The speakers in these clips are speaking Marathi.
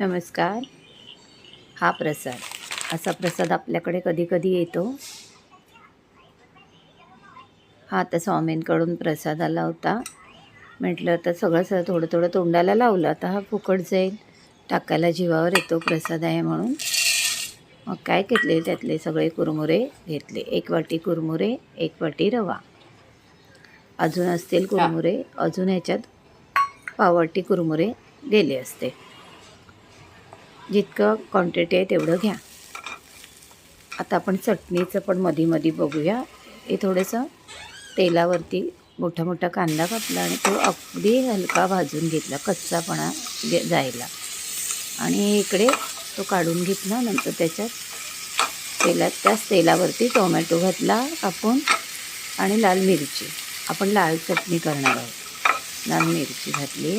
नमस्कार. हा प्रसाद. असा प्रसाद आपल्याकडे कधी कधी येतो. हा आता स्वामींकडून प्रसाद आला होता. म्हटलं तर सगळं सगळं थोडं थोडं तोंडाला लावलं. आता हा फुकट जाईल. टाकायला जीवावर येतो प्रसाद आहे म्हणून. मग काय घेतले त्यातले सगळे कुरमुरे? घेतले. एक वाटी कुरमुरे एक वाटी रवा. अजून असतील कुरमुरे. अजून ह्याच्यात पाववाटी कुरमुरे गेले असते. जितकं क्वांटिटी आहे तेवढं घ्या. आता आपण चटणीचं पण मधी मधी बघूया. हे थोडंसं तेलावरती मोठा मोठा कांदा कापला आणि तो अगदी हलका भाजून घेतला कच्चापणा जायला. आणि इकडे तो काढून घेतला नंतर त्याच्यात तेलात त्याच तेलावरती टोमॅटो घातला कापून आणि लाल मिरची. आपण लाल चटणी करणार आहोत. लाल मिरची घातली.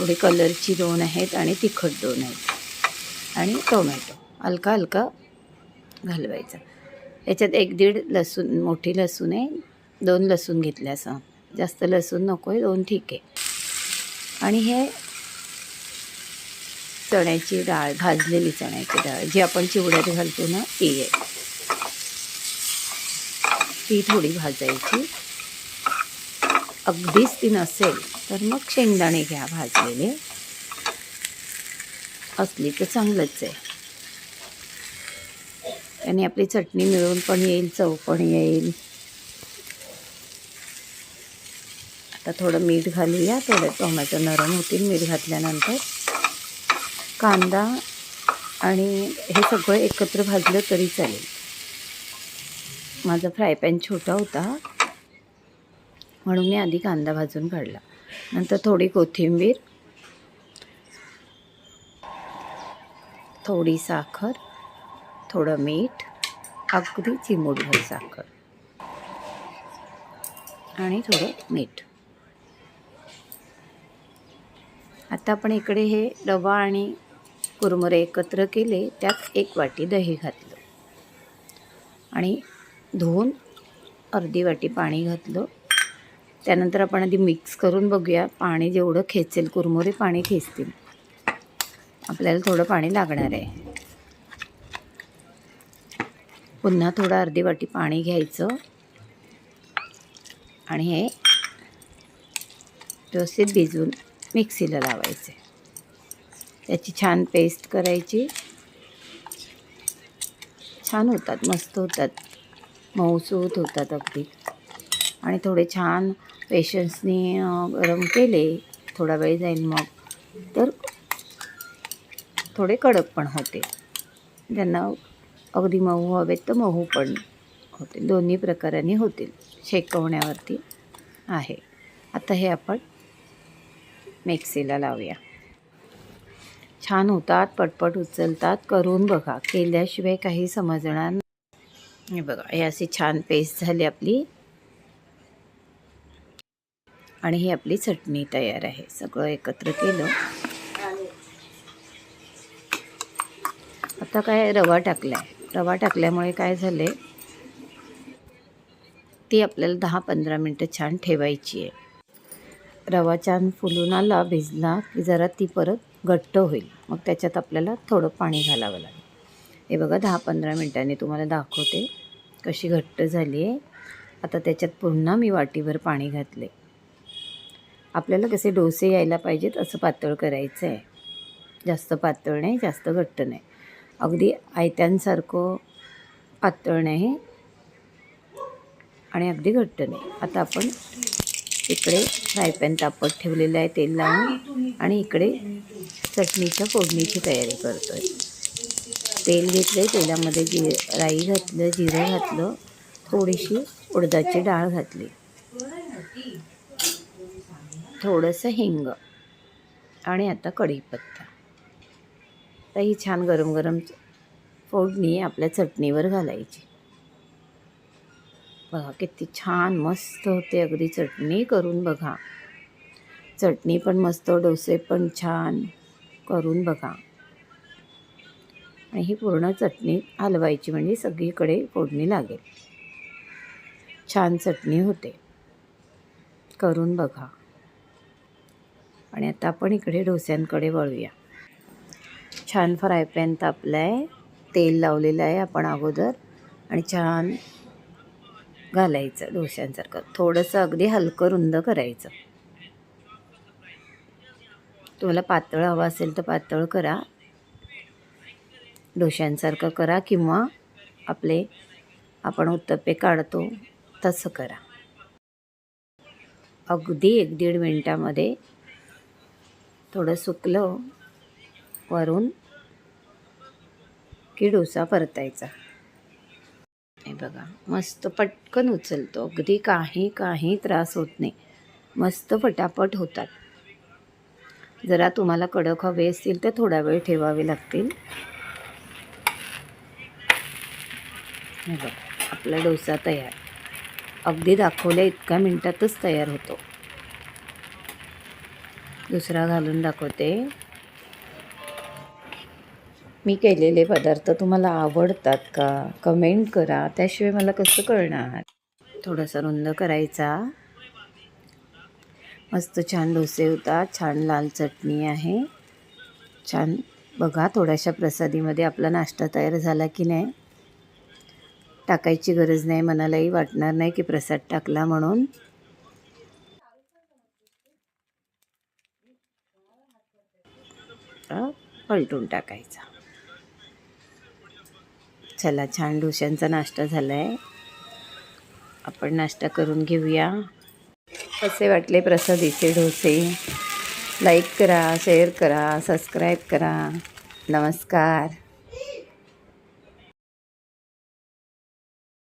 थोडी कलरची दोन आहेत आणि तिखट दोन आहेत. आणि टोमॅटो हलका हलका घालवायचा. याच्यात एक दीड लसूण मोठी लसूण आहे दोन लसूण घेतले असं जास्त लसूण नको आहे दोन ठीक आहे. आणि हे चण्याची डाळ भाजलेली चण्याची डाळ जी आपण चिवड्यात घालतो ना ती आहे. ती थोडी भाजायची. अगदीच ती नसेल तर मग शेंगदाणे घ्या भाजलेले. असली तर चांगलंच आहे. आणि आपली चटणी मिळून पण येईल चव पण येईल. आता थोडं मीठ घालूया थोडं टोमॅटो नरम होतील मीठ घातल्यानंतर. कांदा आणि हे सगळं एकत्र भाजलं तरी चालेल. माझा फ्राय पॅन छोटा होता. म्हणून मी आधी कांदा भाजून काढला. नंतर थोडी कोथिंबीर थोडी साखर थोडं मीठ अगदी चिमूटभर साखर आणि थोडं मीठ. आता आपण इकडे हे रवा आणि कुरमुरे एकत्र केले त्यात एक वाटी दही घातलं आणि धुवून अर्धी वाटी पाणी घातलं. त्यानंतर आपण आधी मिक्स करून बघूया. पाणी जेवढं खेचेल कुरमुरे पाणी खेचतील. आपल्याला थोडं पाणी लागणार आहे. पुन्हा थोडं अर्धी वाटी पाणी घ्यायचं. आणि हे व्यवस्थित भिजवून मिक्सीला लावायचे. त्याची छान पेस्ट करायची. छान होतात मस्त होतात. मऊसूत होतात अगदी. आणि थोडे छान पेशन्सनी गरम केले थोडा वेळ जाईल मग. तर थोडे कडक पण होते. ज्यांना अगदी मऊ हवेत तर मऊ पण होते. दोन्ही प्रकाराने होतील. शेकवण्यावरती आहे. आता हे आपण मिक्सीला लावूया. छान होतात पटपट उचलतात करून बघा. केल्याशिवाय काही समजणार नाही. बघा हे अशी छान पेस्ट झाली आपली. आणि ही आपली चटणी तयार आहे. सगळं एकत्र केलं. आता काय रवा टाकला आहे रवा टाकल्यामुळे काय झाले ती आपल्याला दहा पंधरा मिनटं छान ठेवायची आहे. रवा छान फुलून आला भिजला की जरा ती परत घट्ट होईल. मग त्याच्यात आपल्याला थोडं पाणी घालावं लागेल. हे बघा दहा पंधरा मिनटांनी तुम्हाला दाखवते कशी घट्ट झाली आहे. आता त्याच्यात पुन्हा मी वाटीभर पाणी घातले आपल्याला कसे डोसे यायला पाहिजेत असं पातळ करायचं आहे. जास्त पातळ नाही जास्त घट्ट नाही. अगदी आयत्यांसारखं पातळ नाही आणि अगदी घट्ट नाही. आता आपण इकडे फ्रायपॅन तापत ठेवलेलं आहे तेल लावून आणि इकडे चटणीच्या फोडणीची तयारी करतो आहे तेल घेतले तेलामध्ये जि राई घातलं जिरं घातलं थोडीशी उडदाची डाळ घातली. थोडंसं हिंग आणि आता कढीपत्ता. तर ही छान गरम गरम फोडणी आपल्या चटणीवर घालायची. बघा किती छान मस्त होते अगदी चटणी करून बघा. चटणी पण मस्त डोसे पण छान करून बघा. आणि ही पूर्ण चटणी हलवायची म्हणजे सगळीकडे फोडणी लागेल. छान चटणी होते. करून बघा. आणि आता आपण इकडे डोस्यांकडे वळूया. छान फ्राय पॅन तापला आहे तेल लावलेलं आहे आपण अगोदर. आणि छान घालायचं डोश्यांसारखं थोडंसं अगदी हलकं रुंद करायचं. तुम्हाला पातळ हवं असेल तर पातळ करा. डोश्यांसारखं करा किंवा आपले आपण उत्तप्पे काढतो तसं करा. अगदी एक दीड मिनटामध्ये थोडं सुकलं वरून की डोसा परतायचा. हे बघा मस्त पटकन उचलतो. अगदी काही काही त्रास होत नाही. मस्त फटाफट होतात. जरा तुम्हाला कडक हवे असतील तर थोडा वेळ ठेवावे लागतील. हे बघा आपला डोसा तयार. अगदी दाखवल्या इतक्या मिनटातच तयार होतो. दुसरा घालून दाखवते. मी केलेले पदार्थ तुम्हाला आवडतात का? कमेंट करा. त्याशिवाय मला कसं कळणार? थोडासा रुंद करायचा. मस्त छान डोसे होतात छान लाल चटणी आहे. छान. बघा थोड्याशा प्रसादीमध्ये आपला नाश्ता तयार झाला की नाही? टाकायची गरज नाही. मनालाही वाटणार नाही की प्रसाद टाकला म्हणून आता पलटून टाकायचा. चला छान डोश्यांचा नाश्ता झाला आहे आपण नाश्ता करून घेऊया. कसे वाटले प्रसादीचे डोसे. लाईक करा शेअर करा सबस्क्राईब करा. नमस्कार.